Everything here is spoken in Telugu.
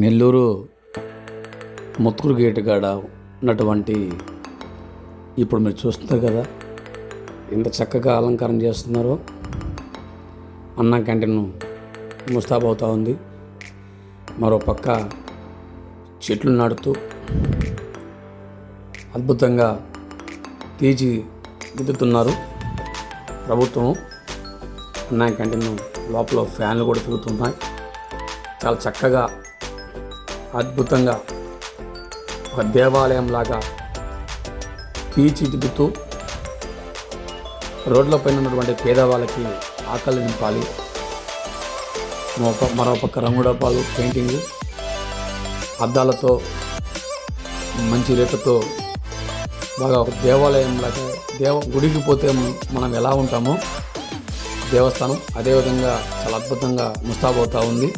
నెల్లూరు ముత్తుకూరు గేటు కాడ ఉన్నటువంటి ఇప్పుడు మీరు చూస్తున్నారు కదా ఎంత చక్కగా అలంకారం చేస్తున్నారో. అన్న క్యాంటీన్ ముస్తాబవుతూ ఉంది. మరో పక్క చెట్లు నాటుతూ అద్భుతంగా తీర్చిదిద్దుతున్నారు ప్రభుత్వం. అన్నా క్యాంటీన్ లోపల ఫ్యాన్లు కూడా తిరుగుతున్నాయి. చాలా చక్కగా అద్భుతంగా ఒక దేవాలయం లాగా తీర్చిదిద్దుతూ రోడ్లపైన ఉన్నటువంటి పేదవాళ్ళకి ఆకలి నింపాలి. మరో- పక్క రంగు డబ్బాలు పెయింటింగ్ అద్దాలతో మంచి రేటుతో బాగా ఒక దేవాలయం లాగా దేవ గుడికి పోతే మనం ఎలా ఉంటామో దేవస్థానం అదేవిధంగా చాలా అద్భుతంగా ముస్తాబవుతూ ఉంది.